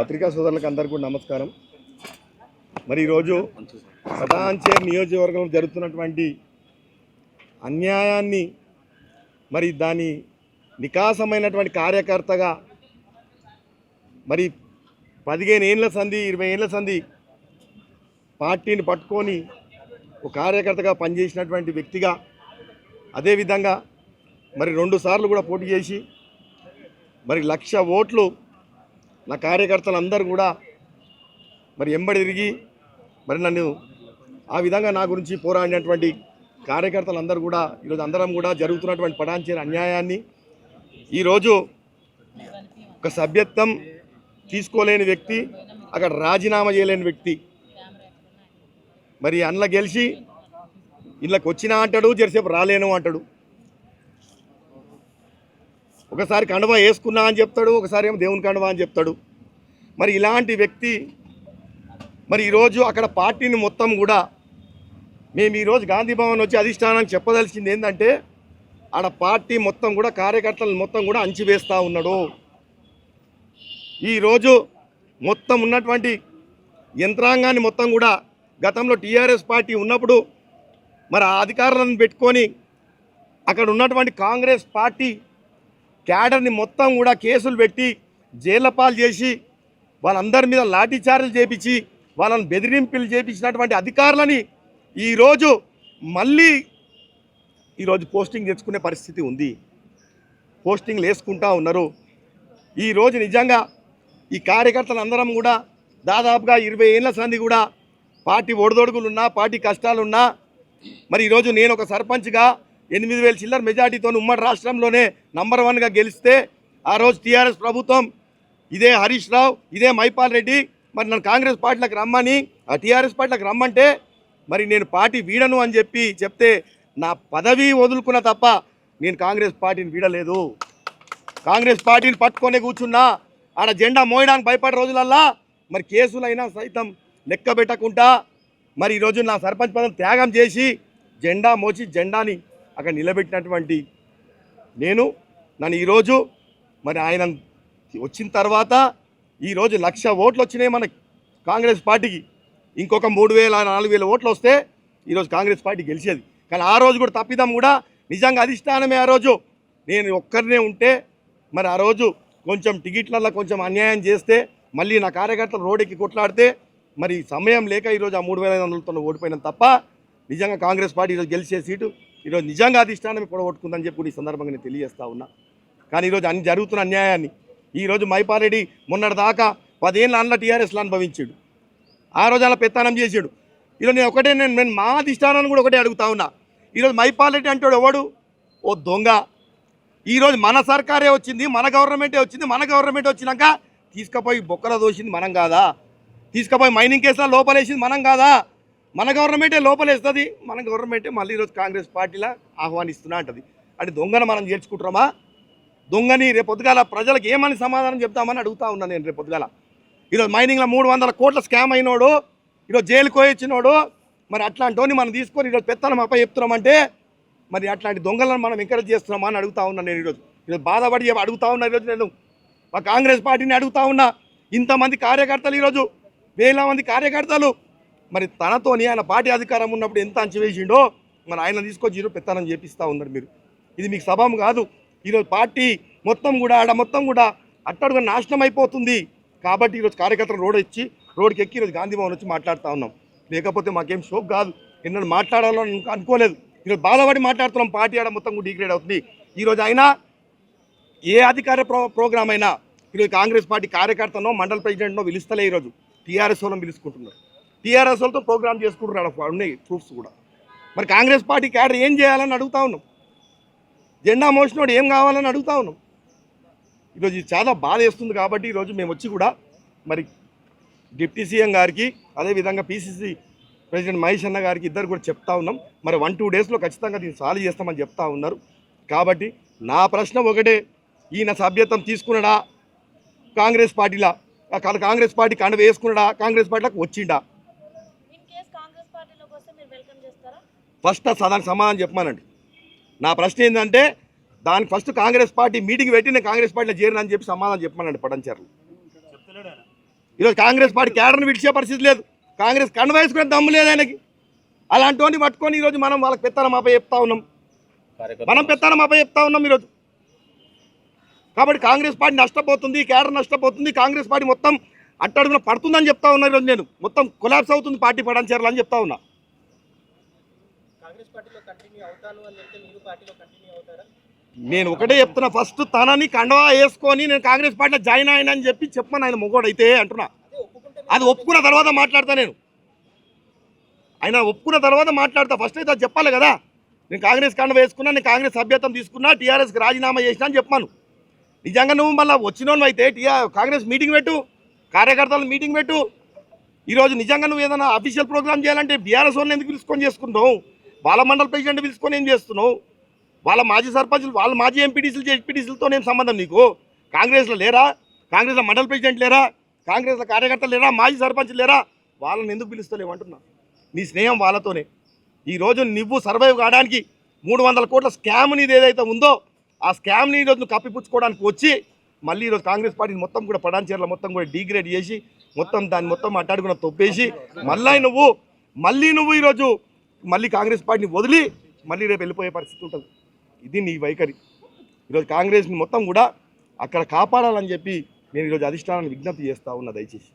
పత్రికా సోదరులకు అందరికీ కూడా నమస్కారం. మరి ఈరోజు పటాన్చేర్ నియోజకవర్గంలో జరుగుతున్నటువంటి అన్యాయాన్ని మరి దాని నికాసమైనటువంటి కార్యకర్తగా మరి పదిహేను ఏళ్ళ సంధి ఇరవై ఏళ్ళ సంధి పార్టీని పట్టుకొని ఒక కార్యకర్తగా పనిచేసినటువంటి వ్యక్తిగా అదేవిధంగా మరి రెండు సార్లు కూడా పోటీ చేసి మరి లక్ష ఓట్లు నా కార్యకర్తలందరూ కూడా మరి ఎంబడి తిరిగి మరి నన్ను ఆ విధంగా నా గురించి పోరాడినటువంటి కార్యకర్తలందరూ కూడా ఈరోజు అందరం కూడా జరుగుతున్నటువంటి పటాన్చేరి అన్యాయాన్ని ఈరోజు ఒక సభ్యత్వం తీసుకోలేని వ్యక్తి అక్కడ రాజీనామా చేయలేని వ్యక్తి. మరి అందులో గెలిచి ఇళ్ళకి వచ్చినా అంటాడు జరసేపు రాలేను అంటాడు. ఒకసారి కండవ వేసుకున్నా అని చెప్తాడు ఒకసారి ఏమో దేవుని కండవ అని చెప్తాడు. మరి ఇలాంటి వ్యక్తి మరి ఈరోజు అక్కడ పార్టీని మొత్తం కూడా మేము ఈరోజు గాంధీ భవన్ వచ్చి అధిష్టానానికి చెప్పదలిసింది ఏంటంటే ఆడ పార్టీ మొత్తం కూడా కార్యకర్తలను మొత్తం కూడా అంచివేస్తూ ఉన్నాడు. ఈరోజు మొత్తం ఉన్నటువంటి యంత్రాంగాన్ని మొత్తం కూడా గతంలో టీఆర్ఎస్ పార్టీ ఉన్నప్పుడు మరి ఆ అధికారులను పెట్టుకొని అక్కడ ఉన్నటువంటి కాంగ్రెస్ పార్టీ క్యాడర్ని మొత్తం కూడా కేసులు పెట్టి జైలపాలు చేసి వాళ్ళందరి మీద లాఠీచార్యలు చేపించి వాళ్ళని బెదిరింపులు చేపించినటువంటి అధికారులని ఈరోజు మళ్ళీ ఈరోజు పోస్టింగ్ తెచ్చుకునే పరిస్థితి ఉంది. పోస్టింగ్లు వేసుకుంటా ఉన్నారు. ఈరోజు నిజంగా ఈ కార్యకర్తలు అందరం కూడా దాదాపుగా ఇరవై ఏళ్ళ సంది కూడా పార్టీ ఒడిదొడుగులున్నా పార్టీ కష్టాలున్నా మరి ఈరోజు నేను ఒక సర్పంచ్గా ఎనిమిది వేల చిల్లర మెజార్టీతో ఉమ్మడి రాష్ట్రంలోనే నంబర్ వన్గా గెలిస్తే ఆ రోజు టీఆర్ఎస్ ప్రభుత్వం ఇదే హరీష్ రావు ఇదే మైపాల్ రెడ్డి మరి నన్ను కాంగ్రెస్ పార్టీలకు రమ్మని ఆ టీఆర్ఎస్ పార్టీలకు రమ్మంటే మరి నేను పార్టీ వీడను అని చెప్పి చెప్తే నా పదవి వదులుకున్న తప్ప నేను కాంగ్రెస్ పార్టీని వీడలేదు. కాంగ్రెస్ పార్టీని పట్టుకొని కూర్చున్నా ఆడ జెండా మోయడానికి భయపడే రోజులల్లా మరి కేసులైనా సైతం లెక్క పెట్టకుండా మరి ఈరోజు నా సర్పంచ్ పదం త్యాగం చేసి జెండా మోచి జెండాని అక్కడ నిలబెట్టినటువంటి నేను నన్ను ఈరోజు మరి ఆయన వచ్చిన తర్వాత ఈరోజు లక్ష ఓట్లు వచ్చినాయి మన కాంగ్రెస్ పార్టీకి. ఇంకొక మూడు వేల నాలుగు వేల ఓట్లు వస్తే ఈరోజు కాంగ్రెస్ పార్టీ గెలిచేది. కానీ ఆ రోజు కూడా తప్పిదాం కూడా నిజంగా అధిష్టానమే ఆ రోజు. నేను ఒక్కరినే ఉంటే మరి ఆ రోజు కొంచెం టికెట్లలో కొంచెం అన్యాయం చేస్తే మళ్ళీ నా కార్యకర్తలు రోడ్డుకి కొట్లాడితే మరి సమయం లేక ఈరోజు ఆ మూడు వేల ఐదు వందలతో ఓడిపోయినాం తప్ప నిజంగా కాంగ్రెస్ పార్టీ ఈరోజు గెలిచే సీటు ఈరోజు నిజంగా అధిష్టానం పొడగొట్టుకుందని చెప్పి ఈ సందర్భంగా నేను తెలియజేస్తా ఉన్నా. కానీ ఈరోజు అన్ని జరుగుతున్న అన్యాయాన్ని ఈరోజు మైపారెడ్డి మొన్నటి దాకా పదేళ్ళ అందులో టీఆర్ఎస్లో అనుభవించాడు. ఆ రోజు అలా పెత్తానం చేశాడు. ఈరోజు నేను ఒకటే నేను నేను మా అధిష్టానాన్ని కూడా ఒకటే అడుగుతా ఉన్నా. ఈరోజు మైపాలెడ్డి అంటాడు ఎవడు? ఓ దొంగ. ఈరోజు మన సర్కారే వచ్చింది మన గవర్నమెంటే వచ్చింది మన గవర్నమెంట్ వచ్చినాక తీసుకుపోయి బొక్కల దోషింది మనం కాదా? తీసుకుపోయి మైనింగ్ కేసులో లోపలేసింది మనం కాదా? మన గవర్నమెంటే లోపలేస్తుంది మన గవర్నమెంటే మళ్ళీ ఈరోజు కాంగ్రెస్ పార్టీలా ఆహ్వానిస్తున్నా అంటది. అంటే దొంగను మనం చేర్చుకుంటున్నామా దొంగని రేపొద్దుగాల పొద్దుగాల ప్రజలకు ఏమని సమాధానం చెప్తామని అడుగుతా ఉన్నాను నేను రేపు ఈరోజు మైనింగ్లో మూడు వందల కోట్ల స్కామ్ అయినోడు ఈరోజు జైలుకు పోయొచ్చినోడు మరి అట్లాంటి మనం తీసుకొని ఈరోజు పెత్తనం అప్ప చెప్తున్నామంటే మరి అట్లాంటి దొంగలను మనం ఎంకరేజ్ చేస్తున్నామా అని అడుగుతా ఉన్నాను నేను ఈరోజు. ఈరోజు బాధపడి అడుగుతా ఉన్నా ఈరోజు నేను. మా కాంగ్రెస్ పార్టీని అడుగుతా ఉన్నా. ఇంతమంది కార్యకర్తలు ఈరోజు వేల మంది కార్యకర్తలు మరి తనతోని ఆయన పార్టీ అధికారం ఉన్నప్పుడు ఎంత అంచివేసిండో మరి ఆయన తీసుకొచ్చి ఈరోజు పెత్తనం చేపిస్తూ ఉన్నారు మీరు. ఇది మీకు సభం కాదు. ఈరోజు పార్టీ మొత్తం కూడా ఆడ మొత్తం కూడా అట్టడుగా నాశనం అయిపోతుంది. కాబట్టి ఈరోజు కార్యకర్తలు రోడ్ ఇచ్చి రోడ్కి ఎక్కి ఈరోజు గాంధీ భవన్ వచ్చి మాట్లాడుతూ ఉన్నాం. లేకపోతే మాకేం షోక్ కాదు. ఎన్నడూ మాట్లాడాలని ఇంకా అనుకోలేదు. ఈరోజు బాధపడి మాట్లాడుతున్నాం. పార్టీ ఆడ మొత్తం కూడా డిగ్రేడ్ అవుతుంది. ఈరోజు అయినా ఏ అధికార ప్రో ప్రోగ్రామ్ అయినా ఈరోజు కాంగ్రెస్ పార్టీ కార్యకర్తనో మండల ప్రెసిడెంట్నో పిలుస్తలే ఈరోజు. టీఆర్ఎస్ వాళ్ళని పిలుచుకుంటున్నారు. టీఆర్ఎస్ వాళ్ళతో ప్రోగ్రామ్ చేసుకుంటున్నారు ఉన్నాయి ప్రూఫ్స్ కూడా. మరి కాంగ్రెస్ పార్టీ క్యాడర్ ఏం చేయాలని అడుగుతా ఉన్నాం. జెండా మోసినోడు ఏం కావాలని అడుగుతా ఉన్నాం. ఈరోజు ఇది చాలా బాధ వేస్తుంది కాబట్టి ఈరోజు మేము వచ్చి కూడా మరి డిప్యూటీ సీఎం గారికి అదేవిధంగా పీసీసీ ప్రెసిడెంట్ మహేష్ అన్న గారికి ఇద్దరు కూడా చెప్తా ఉన్నాం. మరి వన్ టూ డేస్లో ఖచ్చితంగా దీన్ని సాల్వ్ చేస్తామని చెప్తా ఉన్నారు. కాబట్టి నా ప్రశ్న ఒకటే ఈయన సభ్యత్వం తీసుకున్నాడా? కాంగ్రెస్ పార్టీలా? కాంగ్రెస్ పార్టీ కండ వేసుకున్నాడా? కాంగ్రెస్ పార్టీలకు వచ్చిండా ఇన్ కేస్ కాంగ్రెస్ పార్టీలోకి వస్తే మీరు వెల్కమ్ చేస్తారా ఫస్ట్ దానికి సమాధానం చెప్పమానండి. నా ప్రశ్న ఏంటంటే దానికి ఫస్ట్ కాంగ్రెస్ పార్టీ మీటింగ్ పెట్టి నేను కాంగ్రెస్ పార్టీలో చేరినని చెప్పి సమాధానం చెప్పమానండి పడంచర్లు. ఈరోజు కాంగ్రెస్ పార్టీ కేడర్ని విడిచే పరిస్థితి లేదు. కాంగ్రెస్ కండ వేసుకునే దమ్ము లేదు ఆయనకి. అలాంటి పట్టుకొని ఈరోజు మనం వాళ్ళకి పెత్తనం మాపై చెప్తా ఉన్నాం. మనం పెత్తనం మాపై చెప్తా ఉన్నాం ఈరోజు. కాబట్టి కాంగ్రెస్ పార్టీ నష్టపోతుంది కేడర్ నష్టపోతుంది కాంగ్రెస్ పార్టీ మొత్తం అట్టడుగున పడుతుందని చెప్తా ఉన్నా ఈరోజు నేను. మొత్తం కొలాబ్స్ అవుతుంది పార్టీ పడంచేరాలు అని చెప్తా ఉన్నా. కాంగ్రెస్ పార్టీలో కంటిన్యూ అవుతాను అని చెప్తే మీరు పార్టీలో కంటిన్యూ అవుతారా? నేను ఒకటే చెప్తున్నా ఫస్ట్ తనని కండవా వేసుకొని నేను కాంగ్రెస్ పార్టీలో జాయిన్ అయినా అని చెప్పి చెప్పమని ఆయన మొగోడైతే అంటున్నా. అదే ఒప్పుకున్న తర్వాత మాట్లాడతా నేను. ఆయన ఒప్పుకున్న తర్వాత మాట్లాడతా. ఫస్ట్ అయితే అది చెప్పాలి కదా. నేను కాంగ్రెస్ కండ వేసుకున్నా నేను కాంగ్రెస్ సభ్యత్వం తీసుకున్నా టీఆర్ఎస్కి రాజీనామా చేసినా అని చెప్పాను నిజంగా నువ్వు మళ్ళీ వచ్చినోళ్ళు అయితే టీఆర్ కాంగ్రెస్ మీటింగ్ పెట్టు కార్యకర్తలు మీటింగ్ పెట్టు. ఈరోజు నిజంగా నువ్వు ఏదైనా అఫీషియల్ ప్రోగ్రామ్ చేయాలంటే బీఆర్ఎస్ వాళ్ళని ఎందుకు పిలుచుకొని చేసుకుంటావు? వాళ్ళ మండల ప్రెసిడెంట్ పిలుచుకొని ఏం చేస్తున్నావు? వాళ్ళ మాజీ సర్పంచులు వాళ్ళ మాజీ ఎంపీటీసీలు జెడ్పీటీసీలతో ఏం సంబంధం నీకు. కాంగ్రెస్లో లేరా? కాంగ్రెస్లో మండల ప్రెసిడెంట్ లేరా? కాంగ్రెస్లో కార్యకర్తలు లేరా? మాజీ సర్పంచ్ లేరా? వాళ్ళని ఎందుకు పిలుస్తలేవు అంటున్నా. నీ స్నేహం వాళ్ళతోనే. ఈరోజు నువ్వు సర్వైవ్ కావడానికి మూడు వందల కోట్ల స్కామ్ నీది ఏదైతే ఉందో ఆ స్కామ్ని ఈరోజు నువ్వు కప్పిపుచ్చుకోవడానికి వచ్చి మళ్ళీ ఈరోజు కాంగ్రెస్ పార్టీని మొత్తం కూడా పడాన్చీరలో మొత్తం కూడా డీగ్రేడ్ చేసి మొత్తం దాన్ని మొత్తం అట్టాడుకున్న తొప్పేసి మళ్ళీ నువ్వు మళ్ళీ నువ్వు ఈరోజు మళ్ళీ కాంగ్రెస్ పార్టీని వదిలి మళ్ళీ రేపు వెళ్ళిపోయే పరిస్థితి ఉంటుంది. ఇది నీ వైఖరి. ఈరోజు కాంగ్రెస్ని మొత్తం కూడా అక్కడ కాపాడాలని చెప్పి నేను ఈరోజు అధిష్టానాన్ని విజ్ఞప్తి చేస్తూ ఉన్నా దయచేసి.